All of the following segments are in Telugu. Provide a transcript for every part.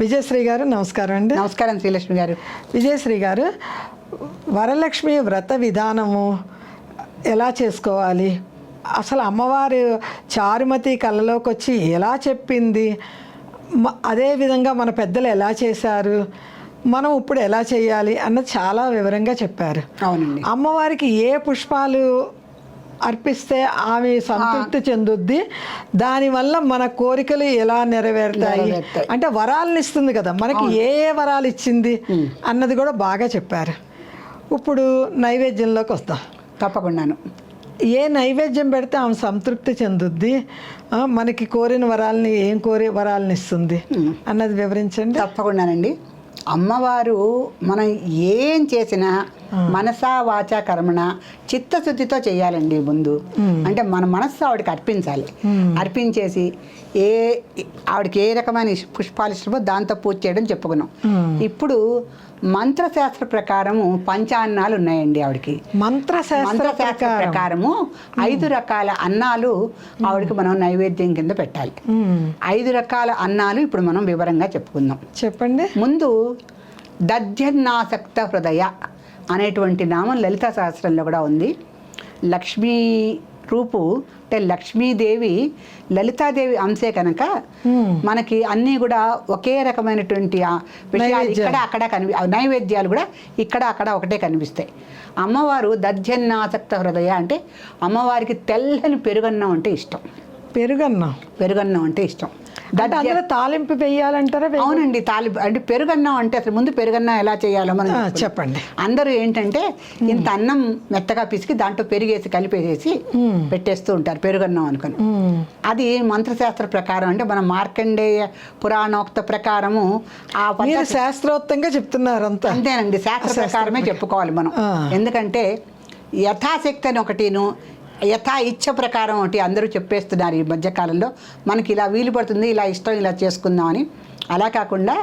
విజయశ్రీ గారు నమస్కారం అండి. నమస్కారం శ్రీలక్ష్మి గారు. విజయశ్రీ గారు వరలక్ష్మి వ్రత విధానము ఎలా చేసుకోవాలి? అసలు అమ్మవారు చారుమతి కళ్ళలోకి వచ్చి ఎలా చెప్పింది? అదే విధంగా మన పెద్దలు ఎలా చేశారు? మనం ఇప్పుడు ఎలా చేయాలి అన్నది చాలా వివరంగా చెప్పారు. అవునండి. అమ్మవారికి ఏ పుష్పాలు అర్పిస్తే ఆమె సంతృప్తి చెందుద్ది. దానివల్ల మన కోరికలు ఎలా నెరవేరుతాయి. అంటే వరాలను ఇస్తుంది కదా. మనకి ఏ ఏ వరాలు ఇచ్చింది అన్నది కూడా బాగా చెప్పారు. ఇప్పుడు నైవేద్యంలోకి వస్తాం. తప్పకుండాను. ఏ నైవేద్యం పెడితే ఆమె సంతృప్తి చెందుద్ది? మనకి కోరిన వరాలని ఏం కోరి వరాలను ఇస్తుంది? అన్నది వివరించండి. తప్పకుండానండి. అమ్మవారు మనం ఏం చేసినా మనసా వాచా కర్మణ చిత్తశుద్ధితో చేయాలండి ముందు. అంటే మన మనస్సు ఆవిడకి అర్పించాలి. అర్పించేసి ఏ ఆవిడకి ఏ రకమైన పుష్పాలు ఇష్టమో దాంతో పూజ చేయడం చెప్పుకున్నాం. ఇప్పుడు మంత్రశాస్త్ర ప్రకారము పంచాన్నాలు ఉన్నాయండి ఆవిడకి. మంత్రశాస్త్ర మంత్రశాస్త్ర ప్రకారం ప్రకారము ఐదు రకాల అన్నాలు ఆవిడకి మనం నైవేద్యం కింద పెట్టాలి. ఐదు రకాల అన్నాలు ఇప్పుడు మనం వివరంగా చెప్పుకుందాం. చెప్పండి. ముందు దధ్యన్నాసక్త హృదయ అనేటువంటి నామం లలిత సహస్రంలో కూడా ఉంది. లక్ష్మీ రూపు అంటే లక్ష్మీదేవి లలితాదేవి అంశే కనుక మనకి అన్నీ కూడా ఒకే రకమైనటువంటి విషయాలు ఇక్కడ అక్కడ కనిపి నైవేద్యాలు కూడా ఇక్కడ అక్కడ ఒకటే కనిపిస్తాయి. అమ్మవారు దధ్యన్నాసక్త హృదయ అంటే అమ్మవారికి తెల్లని పెరుగన్నం అంటే ఇష్టం. పెరుగన్నం. పెరుగన్నం అంటే ఇష్టం. అందులో తాలింపు వేయాలంటారా? అవునండి తాలి అంటే పెరుగన్నం అంటే అసలు ముందు పెరుగన్నం ఎలా చేయాలో మనం. చెప్పండి. అందరూ ఏంటంటే ఇంత అన్నం మెత్తగా పిసికి దాంట్లో పెరిగేసి కలిపేసేసి పెట్టేస్తూ ఉంటారు పెరుగన్నం అనుకుని. అది మంత్రశాస్త్ర ప్రకారం అంటే మన మార్కండేయ పురాణోక్త ప్రకారము ఆ శాస్త్రోక్తంగా చెప్తున్నారు అంతా అంతేనండి శాస్త్ర ప్రకారమే చెప్పుకోవాలి మనం. ఎందుకంటే యథాశక్తి అని ఒకటిను యథా ఇచ్చ ప్రకారం ఒకటి అందరూ చెప్పేస్తున్నారు ఈ మధ్యకాలంలో. మనకి ఇలా వీలు పడుతుంది ఇలా ఇష్టం ఇలా చేసుకుందాం అని. అలా కాకుండా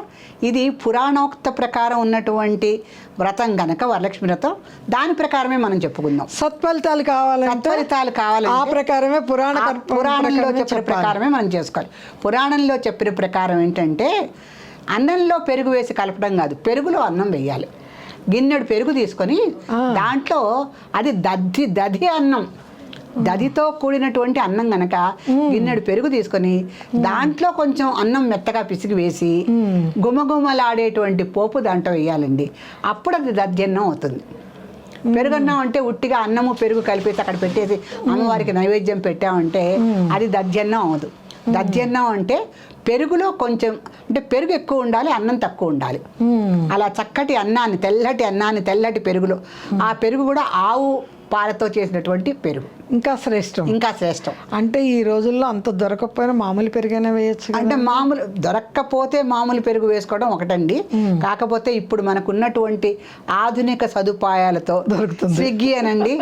ఇది పురాణోక్త ప్రకారం ఉన్నటువంటి వ్రతం గనక వరలక్ష్మి వ్రతం దాని ప్రకారమే మనం చెప్పుకుందాం. సత్ఫలితాలు కావాలంటే సత్ఫలితాలు కావాలంటే ఆ ప్రకారమే పురాణ పురాణంలో చెప్పిన. ప్రకారమే మనం చేసుకోవాలి. పురాణంలో చెప్పిన ప్రకారం ఏంటంటే అన్నంలో పెరుగు వేసి కలపడం కాదు పెరుగులో అన్నం వేయాలి. గిన్నెడు పెరుగు తీసుకొని దాంట్లో అది దద్ధి దధి అన్నం. దధితో కూడినటువంటి అన్నం గనక గిన్నెడు పెరుగు తీసుకొని దాంట్లో కొంచెం అన్నం మెత్తగా పిసికి వేసి గుమగుమలాడేటువంటి పోపు దాంట్లో వేయాలండి. అప్పుడు అది దధ్యన్నం అవుతుంది. పెరుగన్నం అంటే ఉట్టిగా అన్నము పెరుగు కలిపేసి అక్కడ పెట్టేసి అమ్మవారికి నైవేద్యం పెట్టామంటే అది దధ్యన్నం అవదు దధ్యన్నం అంటే పెరుగులో కొంచెం అంటే పెరుగు ఎక్కువ ఉండాలి అన్నం తక్కువ ఉండాలి. అలా చక్కటి అన్నాన్ని తెల్లటి అన్నాన్ని తెల్లటి పెరుగులో ఆ పెరుగు కూడా ఆవు పాలతో చేసినటువంటి పెరుగు. ఇంకా శ్రేష్టం. ఇంకా శ్రేష్టం. అంటే ఈ రోజుల్లో అంత దొరకకపోయినా మామూలు పెరిగైనా వేయచ్చు అంటే మామూలు దొరక్కపోతే మామూలు పెరుగు వేసుకోవడం ఒకటండి. కాకపోతే ఇప్పుడు మనకు ఉన్నటువంటి ఆధునిక సదుపాయాలతో దొరుకుతుంది. స్విగ్గీ అనండి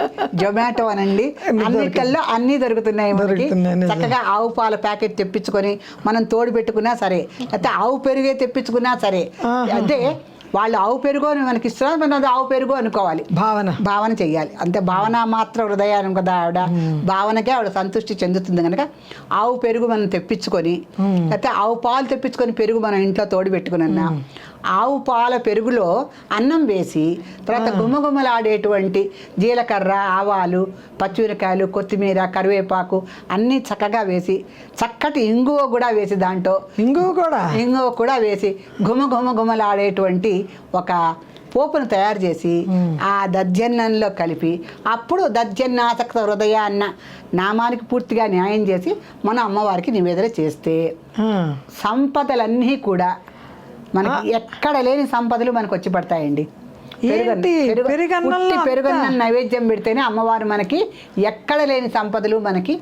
జొమాటో అనండి అన్నిటిల్లో అన్నీ దొరుకుతున్నాయి. చక్కగా ఆవు పాల ప్యాకెట్ తెప్పించుకొని మనం తోడు పెట్టుకున్నా సరే లేకపోతే ఆవు పెరుగే తెప్పించుకున్నా సరే అంటే వాళ్ళు ఆవు పెరుగు అని మనకి ఇస్తున్నారు మనం ఆవు పెరుగు అనుకోవాలి. భావన. భావన చెయ్యాలి. అంతే భావన మాత్రం హృదయాన్ని కదా ఆవిడ భావనకే ఆవిడ సంతృష్టి చెందుతుంది కనుక ఆవు పెరుగు మనం తెప్పించుకొని లేకపోతే ఆవు పాలు తెప్పించుకొని పెరుగు మనం ఇంట్లో తోడు పెట్టుకున్నా ఆవు పాల పెరుగులో అన్నం వేసి తర్వాత గుమగుమలాడేటువంటి జీలకర్ర ఆవాలు పచ్చిమిరకాయలు కొత్తిమీర కరివేపాకు అన్నీ చక్కగా వేసి చక్కటి ఇంగువ కూడా వేసి దాంట్లో. ఇంగువ కూడా? ఇంగువ కూడా వేసి గుమ గుమ గుమలాడేటువంటి ఒక పోపును తయారు చేసి ఆ దధ్యన్నంలో కలిపి అప్పుడు దధ్యన్నాసక్త హృదయ అన్న నామానికి పూర్తిగా న్యాయం చేసి మన అమ్మవారికి నివేదన చేస్తే. సంపదలన్నీ కూడా మనకి ఎక్కడ లేని సంపదలు మనకు వచ్చి పడతాయండి. పెరుగన్నం- నైవేద్యం పెడితేనే అమ్మవారు మనకి ఎక్కడ లేని సంపదలు మనకి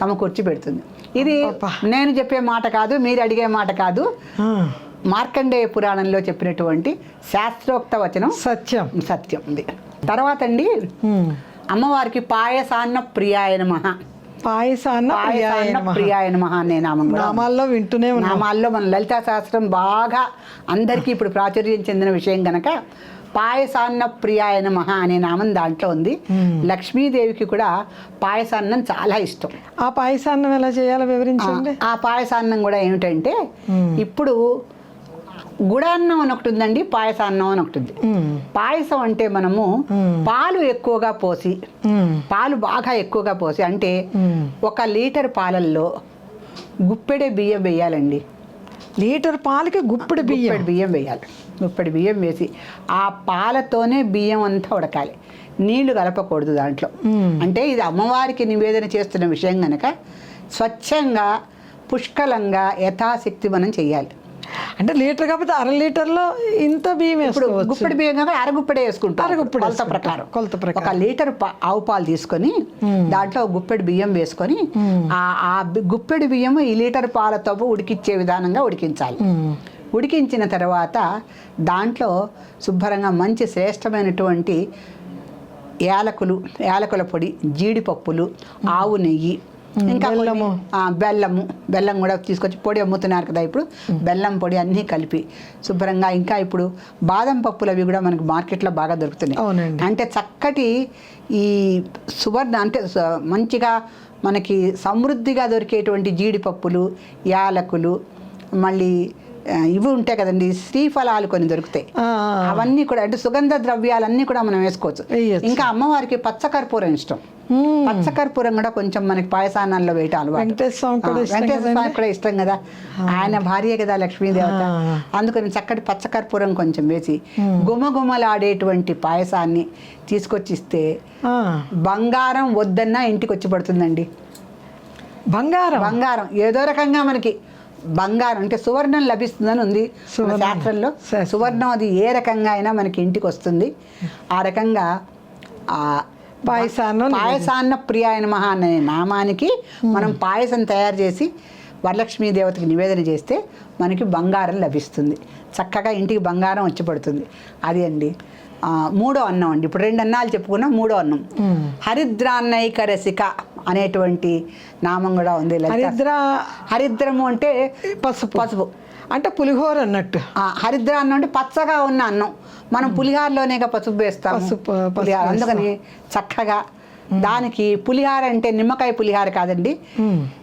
సమకూర్చి పెడుతుంది. ఇది. నేను చెప్పే మాట కాదు మీరు అడిగే మాట కాదు. మార్కండేయ పురాణంలో చెప్పినటువంటి శాస్త్రోక్త వచనం సత్యం. సత్యం ఉంది. తర్వాత అండి అమ్మవారికి పాయసాన్న ప్రియాయ నమః. పాయసాన్న ప్రియాయ పాయసాన్న నమః. ప్రియాయ నమః అనే నామం. నామాల్లో వింటూనే నామాల్లో మన లలితా శాస్త్రం బాగా అందరికీ ఇప్పుడు ప్రాచుర్యం చెందిన విషయం గనక పాయసాన్న ప్రియాయ నమః అనే నామం దాంట్లో ఉంది. లక్ష్మీదేవికి కూడా పాయసాన్నం చాలా ఇష్టం. ఆ పాయసాన్నం ఎలా చేయాలో వివరించండి. ఆ పాయసాన్నం కూడా ఏమిటంటే ఇప్పుడు గుడాన్నం అని ఒకటి ఉందండి పాయసాన్నం అని ఒకటి ఉంది. పాయసం అంటే మనము పాలు ఎక్కువగా పోసి. పాలు బాగా ఎక్కువగా పోసి అంటే. ఒక లీటర్ పాలల్లో గుప్పెడే బియ్యం వేయాలండి లీటర్ పాలకి గుప్పిడి బియ్యం బియ్యం వేయాలి గుప్పెడు బియ్యం వేసి ఆ పాలతోనే బియ్యం అంతా ఉడకాలి నీళ్ళు కలపకూడదు దాంట్లో. అంటే ఇది అమ్మవారికి నివేదన చేస్తున్న విషయం కనుక స్వచ్ఛంగా పుష్కలంగా యథాశక్తి మనం చేయాలి అంటే లీటర్ కాకపోతే అర లీటర్లో ఇంత బియ్యం ఇప్పుడు గుప్పెడు బియ్యం కాక అరగుప్పెడే వేసుకుంటాం. అరగుప్పెడు కొలత. ప్రకారం. కొలత ప్రకారం. ఒక లీటర్ ఆవు పాలు తీసుకొని దాంట్లో గుప్పెడు బియ్యం వేసుకొని ఆ గుప్పెడు బియ్యం ఈ లీటర్ పాలతో ఉడికిచ్చే విధానంగా ఉడికించాలి. ఉడికించిన తర్వాత దాంట్లో శుభ్రంగా మంచి శ్రేష్టమైనటువంటి యాలకులు యాలకుల పొడి జీడిపప్పులు ఆవు నెయ్యి ఇంకా బెల్లము. బెల్లము. బెల్లం కూడా తీసుకొచ్చి పొడి అమ్ముతున్నారు కదా ఇప్పుడు. బెల్లం పొడి అన్నీ కలిపి శుభ్రంగా. ఇంకా ఇప్పుడు బాదం పప్పులు అవి కూడా మనకు మార్కెట్లో బాగా దొరుకుతున్నాయి. అంటే చక్కటి ఈ సువర్ణ అంటే మంచిగా మనకి సమృద్ధిగా దొరికేటువంటి జీడిపప్పులు యాలకులు మళ్ళీ ఇవి ఉంటాయి కదండి శ్రీఫలాలు కొన్ని దొరుకుతాయి. అవన్నీ కూడా అంటే సుగంధ ద్రవ్యాలన్నీ కూడా మనం వేసుకోవచ్చు. ఇంకా అమ్మవారికి పచ్చకర్పూరం ఇష్టం. పచ్చకర్పూరం కూడా కొంచెం మనకి పాయసాన్నాల్లో వేయటం అలవాటు. వెంకటేశ్వర స్వామి కూడా ఇష్టం కదా. ఆయన భార్య కదా లక్ష్మీదేవత. అందుకని చక్కటి పచ్చకర్పూరం కొంచెం వేసి గుమగుమలాడేటువంటి పాయసాన్ని తీసుకొచ్చి ఇస్తే ఆ. బంగారం వద్దన్నా ఇంటికి వచ్చి పడుతుందండి. బంగారం? బంగారం. ఏదో రకంగా మనకి బంగారం అంటే సువర్ణం లభిస్తుందని ఉంది. శాస్త్రంలో. శాస్త్రం. సువర్ణం అది ఏ రకంగా అయినా మనకి ఇంటికి వస్తుంది. ఆ రకంగా ఆ పాయసాన్నం పాయసాన్న ప్రియాయ నమః అనే నామానికి మనం పాయసం తయారు చేసి వరలక్ష్మీ దేవతకి నివేదన చేస్తే మనకి బంగారం లభిస్తుంది. చక్కగా ఇంటికి బంగారం వచ్చి పడుతుంది. అది అండి. మూడో అన్నం అండి. ఇప్పుడు రెండు అన్నాలు చెప్పుకున్నాం మూడో అన్నం. హరిద్రాన్నైక రసిక అనేటువంటి నామం కూడా ఉంది. హరిద్ర హరిద్రము అంటే పసుపు. పసుపు. అంటే పులిహోర అన్నట్టు. ఆ, హరిద్ర అన్నం అంటే పచ్చగా ఉన్న అన్నం. మనం పులిహారలోనే పసుపు వేస్తాం పులిహార. అందుకని చక్కగా దానికి పులిహార అంటే నిమ్మకాయ పులిహార కాదండి.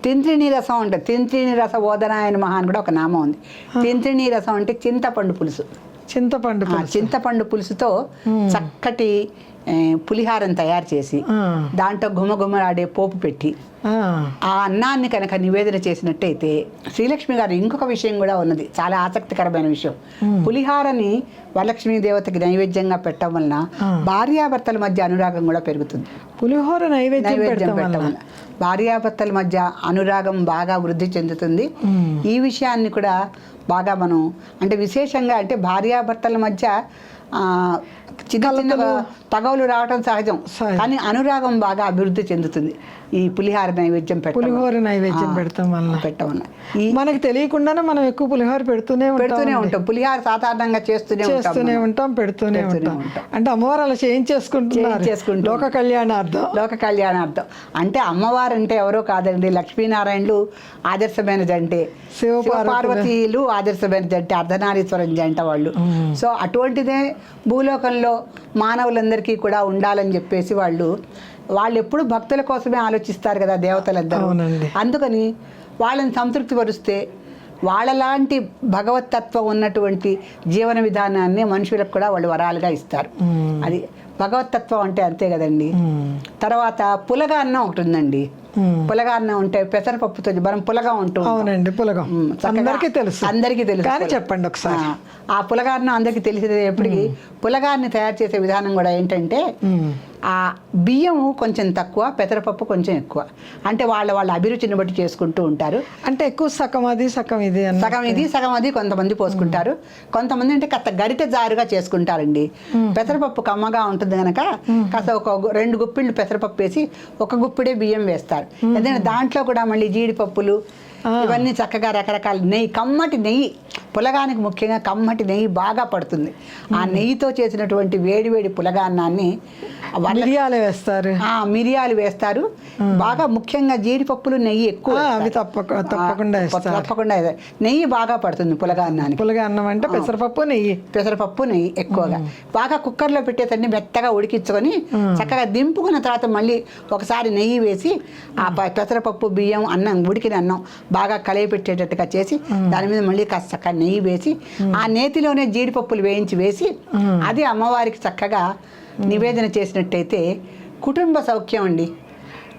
తింత్రిణి రసం అంటే తింత్రిణి రస ఓదనాయన మహా అని కూడా ఒక నామం ఉంది. తింత్రిణి రసం అంటే చింతపండు పులుసు. చింతపండు. చింతపండు పులుసుతో చక్కటి పులిహారం తయారు చేసి. దాంట్లో గుమగుమలాడే పోపు పెట్టి ఆ. అన్నాన్ని కనుక నివేదన చేసినట్టయితే శ్రీలక్ష్మి గారు ఇంకొక విషయం కూడా ఉన్నది. చాలా ఆసక్తికరమైన విషయం. పులిహారని వరలక్ష్మీ దేవతకి నైవేద్యంగా పెట్టడం వలన భార్యాభర్తల మధ్య అనురాగం కూడా పెరుగుతుంది. పులిహోర నైవేద్యం పెట్టడం వల్ల భార్యాభర్తల మధ్య అనురాగం బాగా వృద్ధి చెందుతుంది. ఈ విషయాన్ని కూడా బాగా మనం అంటే విశేషంగా అంటే భార్యాభర్తల మధ్య ఆ, చిన్న చిన్న తగవులు రావడం సహజం సహజం. కానీ అనురాగం బాగా అభివృద్ధి చెందుతుంది ఈ పులిహార నైవేద్యం. పులిహోర నైవేద్యం పెడతాం వల్ల వల్ల. ఈ మనకి తెలియకుండానే మనం ఎక్కువ పులిహోర పెడుతూనే ఉంటాం పెడుతూనే ఉంటాం పులిహార సాధారణంగా చేస్తూనే చేస్తూనే. ఉంటాం పెడుతూనే ఉంటాం. అంటే అమ్మవారు అలా చేయించేసుకుంటున్నారు చేయించేసుకుంటున్నారు. లోక కళ్యాణార్థం లోక కళ్యాణార్థం అంటే అమ్మవారు అంటే ఎవరో కాదండి లక్ష్మీనారాయణులు ఆదర్శమైన జంటే. పార్వతీయులు ఆదర్శమైన జంటే అర్ధనారీశ్వరం జంట వాళ్ళు సో అటువంటిదే భూలోకంలో మానవులందరికీ కూడా ఉండాలని చెప్పేసి వాళ్ళు వాళ్ళు ఎప్పుడు భక్తుల కోసమే ఆలోచిస్తారు కదా దేవతలందరూ. అందుకని వాళ్ళని సంతృప్తి పరుస్తే వాళ్ళలాంటి భగవతత్వం ఉన్నటువంటి జీవన విధానాన్ని మనుషులకు కూడా వాళ్ళు వరాలుగా ఇస్తారు. అది భగవతత్వం అంటే అంతే కదండి. తర్వాత పులగా అన్నం ఒకటి ఉందండి. పులగా అన్నం ఉంటే పెసరపప్పుతో మనం పులగా ఉంటూ ఉంటాం. అవునండి పులగం అందరికీ తెలుసు అందరికీ తెలుసు కానీ పులగం. చెప్పండి ఒకసారి ఆ, ఆ పులగాన్ని అందరికీ తెలిసేది ఎప్పటికీ పులగాన్ని తయారు చేసే విధానం కూడా ఏంటంటే. ఆ బియ్యం కొంచెం తక్కువ పెసరపప్పు కొంచెం ఎక్కువ. అంటే వాళ్ళ వాళ్ళ అభిరుచిని బట్టి చేసుకుంటూ ఉంటారు. అంటే ఎక్కువ సగం అది సగం ఇది సగం ఇది సగం అది కొంతమంది పోసుకుంటారు. కొంతమంది అంటే కాస్త గరిటె జారుగా చేసుకుంటారండి. పెసరపప్పు కమ్మగా ఉంటుంది కనుక కాస్త ఒక రెండు గుప్పిళ్ళు పెసరపప్పు వేసి ఒక గుప్పిడే బియ్యం వేస్తారు. ఎందుకంటే దాంట్లో కూడా మళ్ళీ జీడిపప్పులు ఇవన్నీ చక్కగా రకరకాల నెయ్యి కమ్మటి నెయ్యి. పులగానికి ముఖ్యంగా కమ్మటి నెయ్యి బాగా పడుతుంది. ఆ నెయ్యితో చేసినటువంటి వేడి వేడి పులగాన్నాన్ని మిరియాలు వేస్తారు. ఆ, మిరియాలు వేస్తారు. బాగా ముఖ్యంగా జీడిపప్పులు నెయ్యి ఎక్కువ. అవి తప్పక తప్పకుండా తప్పకుండా. నెయ్యి బాగా పడుతుంది పులగాన్నానికి. పులగ అన్నం అంటే పెసరపప్పు నెయ్యి. పెసరపప్పు నెయ్యి ఎక్కువగా. బాగా కుక్కర్లో పెట్టేసన్ని మెత్తగా ఉడికించుకొని చక్కగా దింపుకున్న తర్వాత మళ్ళీ ఒకసారి నెయ్యి వేసి ఆ పెసరపప్పు బియ్యం అన్నం ఉడికిన అన్నం బాగా కలయి పెట్టేటట్టుగా చేసి దాని మీద మళ్ళీ కాస్త చక్కగా నెయ్యి వేసి ఆ నేతిలోనే జీడిపప్పులు వేయించి వేసి అది అమ్మవారికి చక్కగా నివేదన చేసినట్టయితే కుటుంబ సౌఖ్యం అండి.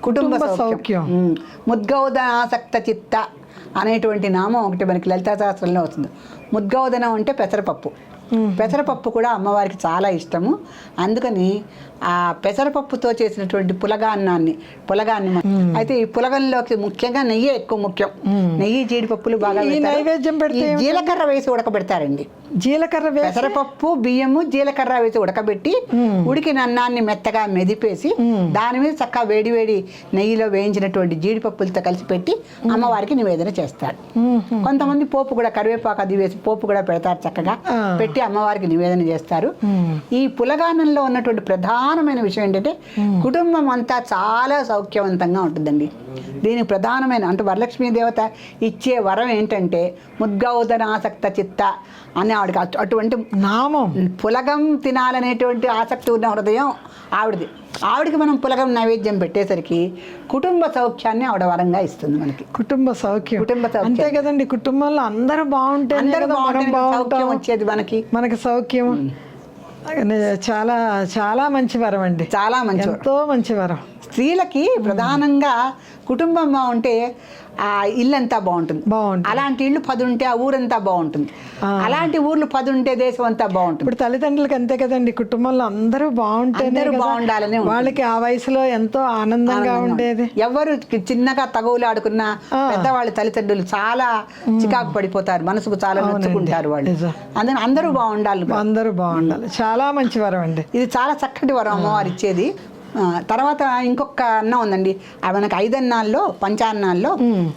కుటుంబ సౌఖ్యం. ఉమ్. ముద్గౌదనాసక్త చిత్త అనేటువంటి నామం ఒకటి మనకి లలితా శాస్త్రంలో వస్తుంది. ముద్గౌదనం అంటే పెసరపప్పు. పెసరపప్పు కూడా అమ్మవారికి చాలా ఇష్టము. అందుకని ఆ పెసరపప్పుతో చేసినటువంటి పులగాన్నాన్ని పులగాన్ని అయితే ఈ పులగంలోకి ముఖ్యంగా నెయ్యి ఎక్కువ ముఖ్యం. నెయ్యి జీడిపప్పులు బాగా. నైవేద్యం పెడితే జీలకర్ర వేసి ఉడకబెడతారండి. జీలకర్ర పెసరపప్పు బియ్యము జీలకర్ర వేసి ఉడకబెట్టి ఉడికిన అన్నాన్ని మెత్తగా మెదిపేసి దాని మీద చక్కగా వేడి వేడి నెయ్యిలో వేయించినటువంటి జీడిపప్పులతో కలిసి పెట్టి అమ్మవారికి నివేదన చేస్తారు. కొంతమంది పోపు కూడా కరివేపాకు అది వేసి పోపు కూడా పెడతారు చక్కగా. పెట్టి అమ్మవారికి నివేదన చేస్తారు. ఈ పులగానంలో ఉన్నటువంటి ప్రధానమైన విషయం ఏంటంటే కుటుంబం అంతా చాలా సౌఖ్యవంతంగా ఉంటుందండి. దీనికి ప్రధానమైన అంటే వరలక్ష్మీ దేవత ఇచ్చే వరం ఏంటంటే ముద్గౌదన ఆసక్త చిత్త అని ఆవిడకి అటు- అటువంటి నామం. పులగం తినాలనేటువంటి ఆసక్తి ఉన్న హృదయం ఆవిడది. ఆవిడకి మనం పులగం నైవేద్యం పెట్టేసరికి కుటుంబ సౌఖ్యాన్ని ఆవిడ వరంగా ఇస్తుంది మనకి. కుటుంబ సౌఖ్యం. కుటుంబ సౌఖ్యం. అంతే కదండి కుటుంబంలో అందరూ బాగుంటే అందరూ బాగుంటే సౌఖ్యం వచ్చేది మనకి. మనకి సౌఖ్యం. చాలా చాలా మంచి వరం అండి. చాలా మంచి ఎంతో మంచి వరం. స్త్రీలకి ప్రధానంగా కుటుంబం బాగుంటే ఆ ఇల్లంతా బాగుంటుంది. బాగుంటుంది. అలాంటి ఇల్లు పది ఉంటే ఆ ఊరంతా బాగుంటుంది. అలాంటి ఊర్లు పది ఉంటే దేశం అంతా బాగుంటుంది. ఇప్పుడు తల్లిదండ్రులకి అంతే కదండి కుటుంబంలో అందరూ అందరూ కదా బాగుండాలనే. వాళ్ళకి ఆ వయసులో ఎంతో ఆనందంగా ఉండేది. ఎవరు చిన్నగా తగువులు ఆడుకున్న పెద్దవాళ్ళ తల్లిదండ్రులు చాలా చికాకు పడిపోతారు మనసుకు చాలా నొచ్చుకుంటారు వాళ్ళు. అందుకని అందరూ బాగుండాలి. అందరూ బాగుండాలి. చాలా మంచి వరం అండి. ఇది చాలా చక్కటి వరం అమ్మవారు ఇచ్చేది. తర్వాత ఇంకొక అన్నం ఉందండి. మనకి ఐదన్నాల్లో పంచాన్నాల్లో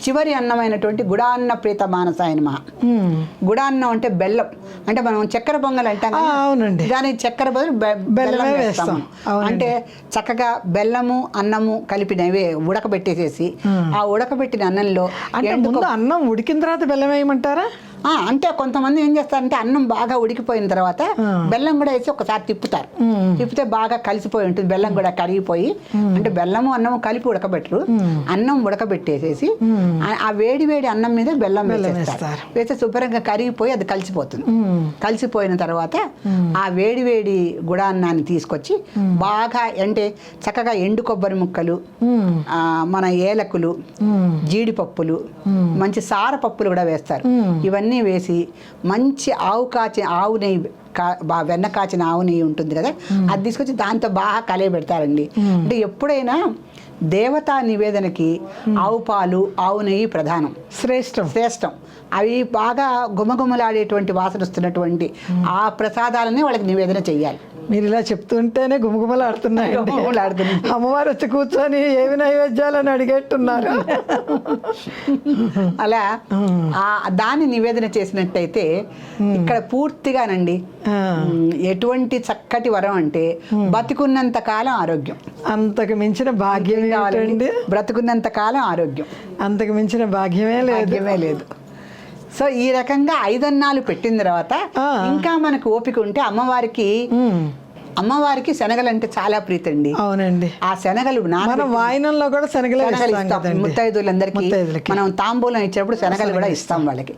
చివరి అన్నమైనటువంటి గుడాన్న ప్రీత మానసాయనమా ఉమ్. గుడాన్నం అంటే బెల్లం. అంటే మనం చక్కెర పొంగల్ అంటాం అవునండి. దానికి చక్కెర బదులు బెల్లం బెల్లమే వేస్తాము. అంటే చక్కగా బెల్లము అన్నము కలిపినవే ఉడకబెట్టేసేసి ఆ ఉడకబెట్టిన అన్నంలో అంటే అన్నం ఉడికిన తర్వాత బెల్లం వేయమంటారా? అంటే కొంతమంది ఏం చేస్తారంటే అన్నం బాగా ఉడికిపోయిన తర్వాత బెల్లం కూడా వేసి ఒకసారి తిప్పుతారు. తిప్పితే బాగా కలిసిపోయి ఉంటుంది. బెల్లం కూడా కరిగిపోయి అంటే బెల్లము అన్నము కలిపి ఉడకబెట్టరు. అన్నం ఉడకబెట్టేసేసి ఆ- వేడి వేడి అన్నం మీద బెల్లం వేసేస్తారు. వేస్తే శుభ్రంగా కరిగిపోయి అది కలిసిపోతుంది. కలిసిపోయిన తర్వాత ఆ వేడి వేడి గుడాన్నాన్ని తీసుకొచ్చి బాగా అంటే చక్కగా ఎండు కొబ్బరి ముక్కలు మన ఏలకులు జీడిపప్పులు మంచి సార పప్పులు కూడా వేస్తారు. ఇవన్నీ వేసి మంచి ఆవు కాచి ఆవు నెయ్యి కా వెన్న కాచిన ఆవు నెయ్యి ఉంటుంది కదా? అది తీసుకొచ్చి దాంతో బాగా కలిగి పెడతారండి. అంటే ఎప్పుడైనా దేవతా నివేదనకి ఆవు పాలు ఆవు నెయ్యి ప్రధానం. శ్రేష్టం. శ్రేష్టం. అవి బాగా గుమగుమలాడేటువంటి వాసన వస్తున్నటువంటి ఆ ప్రసాదాలని వాళ్ళకి నివేదన చెయ్యాలి. మీరు ఇలా చెప్తుంటేనే గుమగుమలాడుతున్నాయి. అమ్మవారు వచ్చి కూర్చొని ఏమి నైవేద్యాలని అడిగేట్టున్నారు. అలా ఆ దాన్ని నివేదన చేసినట్టయితే ఇక్కడ పూర్తిగానండి. ఎటువంటి చక్కటి వరం అంటే బతికున్నంత కాలం ఆరోగ్యం. అంతకు మించిన భాగ్యం బ్రతుకున్నంత కాలం ఆరోగ్యం. అంతకు మించిన భాగ్యమే లేదు. భాగ్యమే లేదు. సో ఈ రకంగా ఐదన్నాలు పెట్టిన తర్వాత. ఇంకా మనకు ఓపిక ఉంటే అమ్మవారికి అమ్మవారికి శనగలు అంటే చాలా ప్రీతండి. అవునండి. ఆ శనగలు వాయినంలో కూడా శనగలే ముత్తైదులందరికీ. మనం తాంబూలం ఇచ్చినప్పుడు శనగలు కూడా ఇస్తాం వాళ్ళకి.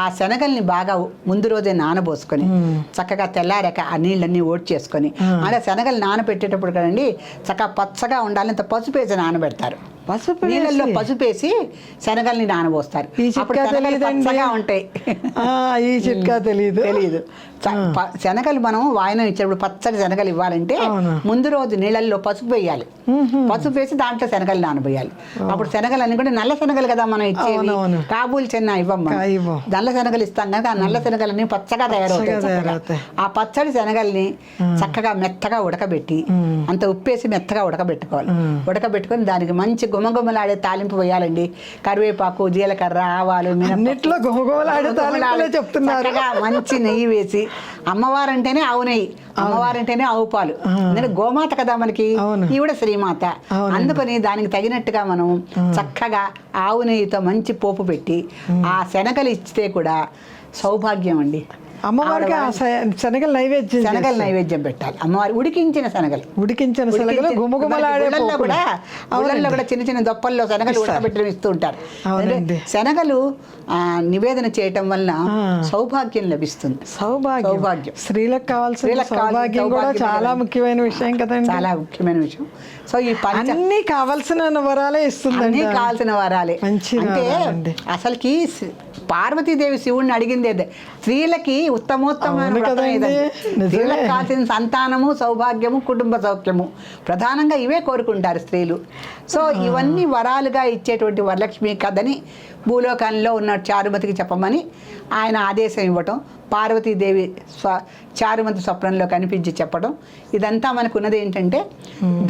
ఆ శనగల్ని బాగా ముందు రోజే నానబోసుకొని చక్కగా తెల్లారాక ఆ నీళ్ళన్నీ ఓట్ చేసుకొని అలా శనగలు నానబెట్టేటప్పుడు కదండి చక్కగా పచ్చగా ఉండాలి ఇంత పసుపు వేసి నానబెడతారు. పసుపు నీళ్ళల్లో. పసుపు వేసి శనగల్ని నానబోస్తారు. ఈ చిట్కా తెలియదండి ఉంటాయి. ఈ చిట్కా తెలియదు తెలియదు శనగలు మనం వాయనం ఇచ్చేటప్పుడు పచ్చడి శనగలు ఇవ్వాలంటే. ముందు రోజు నీళ్ళల్లో పసుపు వేయాలి. పసుపు వేసి దాంట్లో శనగలు నానబోయాలి. అప్పుడు శనగలు అన్ని కూడా నల్ల శనగలు కదా మనం ఇచ్చేవి. అవునవును. కాబూల్ చెన్న ఇవ్వం. నల్ల శనగలు ఇస్తాం కనుక ఆ నల్ల శనగలన్నీ పచ్చగా. తయారవుతాయి. ఆ పచ్చడి శనగల్ని చక్కగా మెత్తగా ఉడకబెట్టి అంత ఉప్పేసి మెత్తగా ఉడకబెట్టుకోవాలి. ఉడకబెట్టుకొని దానికి మంచి గుమగుమలాడే తాలింపు వేయాలండి. కరివేపాకు జీలకర్ర ఆవాలు అన్నిట్లో గుమగుమలాడే తాలింపులే చెప్తున్నారు. మంచి నెయ్యి వేసి అమ్మవారంటేనే ఆవు నెయ్యి అమ్మవారంటేనే ఆవు పాలు. ఎందుకంటే గోమాత కదా మనకి. ఈవిడ శ్రీమాత. అందుకని దానికి తగినట్టుగా మనం చక్కగా ఆవు నెయ్యితో మంచి పోపు పెట్టి ఆ శనగలు ఇచ్చితే కూడా సౌభాగ్యం అండి. అమ్మవారికి శనగలు నైవేద్యం శనగలు. నైవేద్యం పెట్టాలి అమ్మవారి ఉడికించిన శనగలు ఉడికించిన శనగలు పోపులు. కూడా అవునండి. కూడా చిన్న చిన్న దొప్పల్లో శనగలు ఉడకబెట్టడం ఇస్తూ ఉంటారు శనగలు ఆ, నివేదన చేయటం వలన ఆ. సౌభాగ్యం లభిస్తుంది సౌభాగ్యం సౌభాగ్యం. స్త్రీలకు కావాల్సిన సౌభాగ్యం కూడా చాలా. ముఖ్యమైన విషయం కదండి చాలా ముఖ్యమైన విషయం సో ఈ అన్ని కావాల్సిన వరాలే అన్నీ ఇస్తుందండి కావాల్సిన వరాలే. మంచి అంటే. అసలుకి పార్వతీదేవి శివుణ్ణి అడిగింది అదే. స్త్రీలకి ఉత్తమోత్తమైన. స్త్రీలకు కావాల్సిన సంతానము సౌభాగ్యము కుటుంబ సౌఖ్యము. ప్రధానంగా ఇవే కోరుకుంటారు స్త్రీలు. సో ఇవన్నీ వరాలుగా ఇచ్చేటువంటి వరలక్ష్మి కథని భూలోకంలో ఉన్న చారుమతికి చెప్పమని ఆయన ఆదేశం ఇవ్వటం పార్వతీదేవి స్వ చారుమతి స్వప్నంలో కనిపించి చెప్పడం ఇదంతా మనకున్నది ఏంటంటే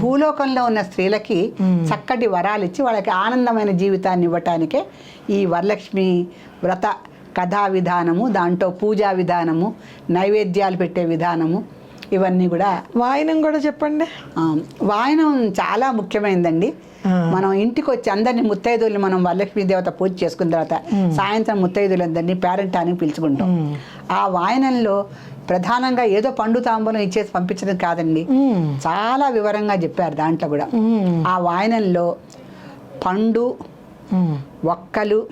భూలోకంలో ఉన్న స్త్రీలకి చక్కటి వరాలు ఇచ్చి వాళ్ళకి ఆనందమైన జీవితాన్ని ఇవ్వటానికే ఈ వరలక్ష్మి వ్రత కథా విధానము దాంట్లో పూజా విధానము నైవేద్యాలు పెట్టే విధానము ఇవన్నీ కూడా వాయినం కూడా చెప్పండి. వాయనం చాలా ముఖ్యమైనదండి. మనం ఇంటికి వచ్చి అందరినీ ముత్తైదువులు మనం వరలక్ష్మీ దేవత పూజ చేసుకున్న తర్వాత సాయంత్రం ముత్తైదులందరినీ పేరెంటానికి పిలుచుకుంటాం ఆ వాయనంలో ప్రధానంగా ఏదో పండు తాంబూలం ఇచ్చేసి పంపించడం కాదండి. చాలా వివరంగా చెప్పారు దాంట్లో కూడా. ఆ వాయనంలో పండు. ఒక్కలు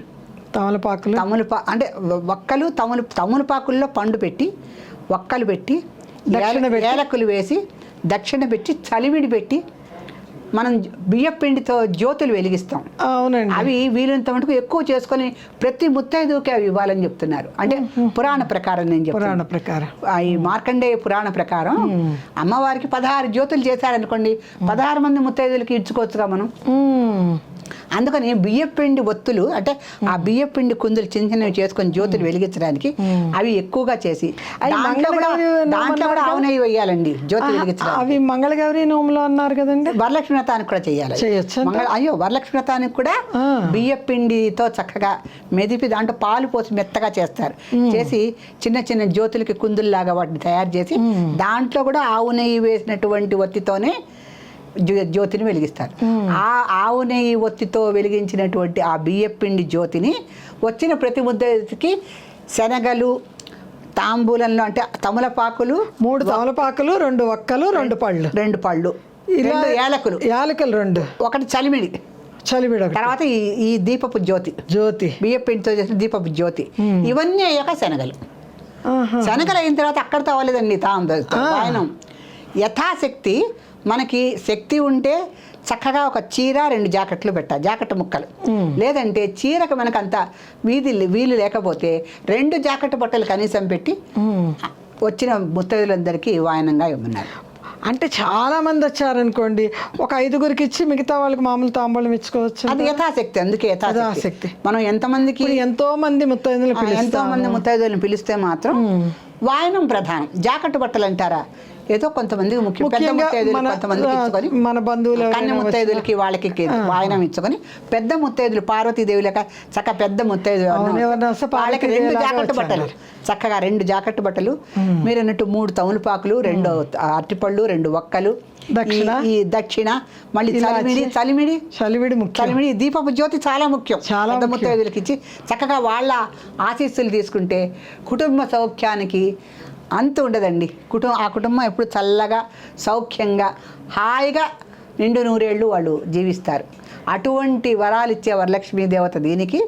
తమలపాకులు తమలపా అంటే ఒక్కలు తమలు తమలపాకుల్లో పండు పెట్టి ఒక్కలు పెట్టి. ఏలకులు వేసి దక్షిణ పెట్టి చలివిడి పెట్టి మనం బియ్య పిండితో జ్యోతులు వెలిగిస్తాం. అవునండి. అవి వీలంత మటుకు ఎక్కువ చేసుకొని ప్రతి ముత్తైదుకి అవి ఇవ్వాలని చెప్తున్నారు. అంటే పురాణ ప్రకారం నేను పురాణ ప్రకారం. ఈ మార్కండేయ పురాణ ప్రకారం అమ్మవారికి పదహారు జ్యోతులు చేశారనుకోండి పదహారు మంది ముత్తైదులకి ఇచ్చుకోవచ్చుగా మనం. అందుకని బియ్యపిండి ఒత్తులు అంటే ఆ బియ్యపిండి కుందులు చిన్న చిన్నవి చేసుకొని జ్యోతులు వెలిగించడానికి అవి ఎక్కువగా చేసి దాంట్లో కూడా దాంట్లో కూడా వేయాలండి జ్యోతి వెలిగించడానికి. అవి మంగళగౌరి నోములో అన్నారు కదండి? వరలక్ష్మి వ్రతానికి కూడా చేయాలి? మంగళ అయ్యో వరలక్ష్మి వ్రతానికి కూడా ఆ. బియ్య పిండితో చక్కగా మెదిపి దాంట్లో పాలు పోసి మెత్తగా చేస్తారు. చేసి చిన్న చిన్న జ్యోతులకి కుందుల్లాగా వాటిని తయారు చేసి దాంట్లో కూడా ఆవు నెయ్యి వేసినటువంటి ఒత్తితోనే జ్యోతిని వెలిగిస్తారు. ఆ ఆవు నెయ్యి ఒత్తితో వెలిగించినటువంటి ఆ బియ్య పిండి జ్యోతిని వచ్చిన ప్రతి ముద్దకి శనగలు తాంబూలంలో అంటే తమలపాకులు మూడు తమలపాకులు రెండు ఒక్కలు రెండు పళ్ళు. రెండు పళ్ళు. రెండు ఏలకులు యాలకులు రెండు. ఒకటి చలిమిడి. ఒకటి. తర్వాత ఈ ఈ దీపపు జ్యోతి. జ్యోతి. బియ్య పిండితో చేసిన దీపపు జ్యోతి. ఇవన్నీ అయ్యాక శనగలు. శనగలు అయిన తర్వాత అక్కడితో అవ్వలేదండి తాం వాయనం. యథాశక్తి మనకి శక్తి ఉంటే చక్కగా ఒక చీర రెండు జాకెట్లు పెట్టాలి జాకెట్ ముక్కలు. లేదంటే చీరకు మనకు అంత వీధి వీలు లేకపోతే రెండు జాకెట్ బట్టలు కనీసం పెట్టి. వచ్చిన ముత్తైదులందరికీ వాయనంగా ఇవ్వమన్నారు. అంటే చాలా మంది వచ్చారనుకోండి ఒక ఐదుగురికి ఇచ్చి మిగతా వాళ్ళకి మామూలు తాంబూలం ఇచ్చుకోవచ్చు అది యథాశక్తి అందుకే యథాశక్తి. మనం ఎంతమందికి ఎంతో మంది ముత్తైదులు ఎంతో మంది ముత్తైదులను పిలిస్తే మాత్రం వాయనం ప్రధానం. జాకెట్ బట్టలు అంటారా? ఏదో ముత్తైదులు మన- బంధువులు కన్య ముత్తైదులకి వాళ్ళకి వాయనం ఇచ్చుకొని పెద్ద ముత్తైదులు పార్వతీదేవి లెక్క చక్క పెద్ద ముత్తైదు వాళ్ళకి రెండు జాకెట్. బట్టలు. చక్కగా రెండు జాకెట్ బట్టలు. మీరు అన్నట్టు మూడు తమలపాకులు రెండు అరటిపళ్ళు రెండు ఒక్కలు. ఈ- దక్షిణ? మళ్ళీ. చలిమిడి చలిమిడి. చలివిడి ముఖ్యం. కలిమిడి దీపపు జ్యోతి చాలా ముఖ్యం. చాలా. ముత్తైదులకి ఇచ్చి చక్కగా వాళ్ళ ఆశీస్సులు తీసుకుంటే కుటుంబ సౌఖ్యానికి అంత ఉండదండి. కుటుంబం ఆ కుటుంబం ఎప్పుడు చల్లగా సౌఖ్యంగా హాయిగా నిండు నూరేళ్ళు వాళ్ళు జీవిస్తారు. అటువంటి వరాలు ఇచ్చే వరలక్ష్మీ దేవత దీనికి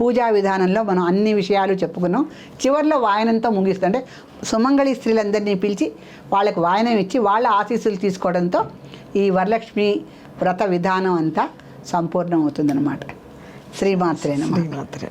పూజా విధానంలో మనం అన్ని విషయాలు చెప్పుకున్నాం. చివరిలో వాయనంతో ముగిస్తుంటే సుమంగళి స్త్రీలందరినీ పిలిచి వాళ్ళకి వాయనం ఇచ్చి వాళ్ళ ఆశీస్సులు తీసుకోవడంతో ఈ వరలక్ష్మి వ్రత విధానం అంతా సంపూర్ణం అవుతుందన్నమాట శ్రీమాత్రేనమా మాత్రమే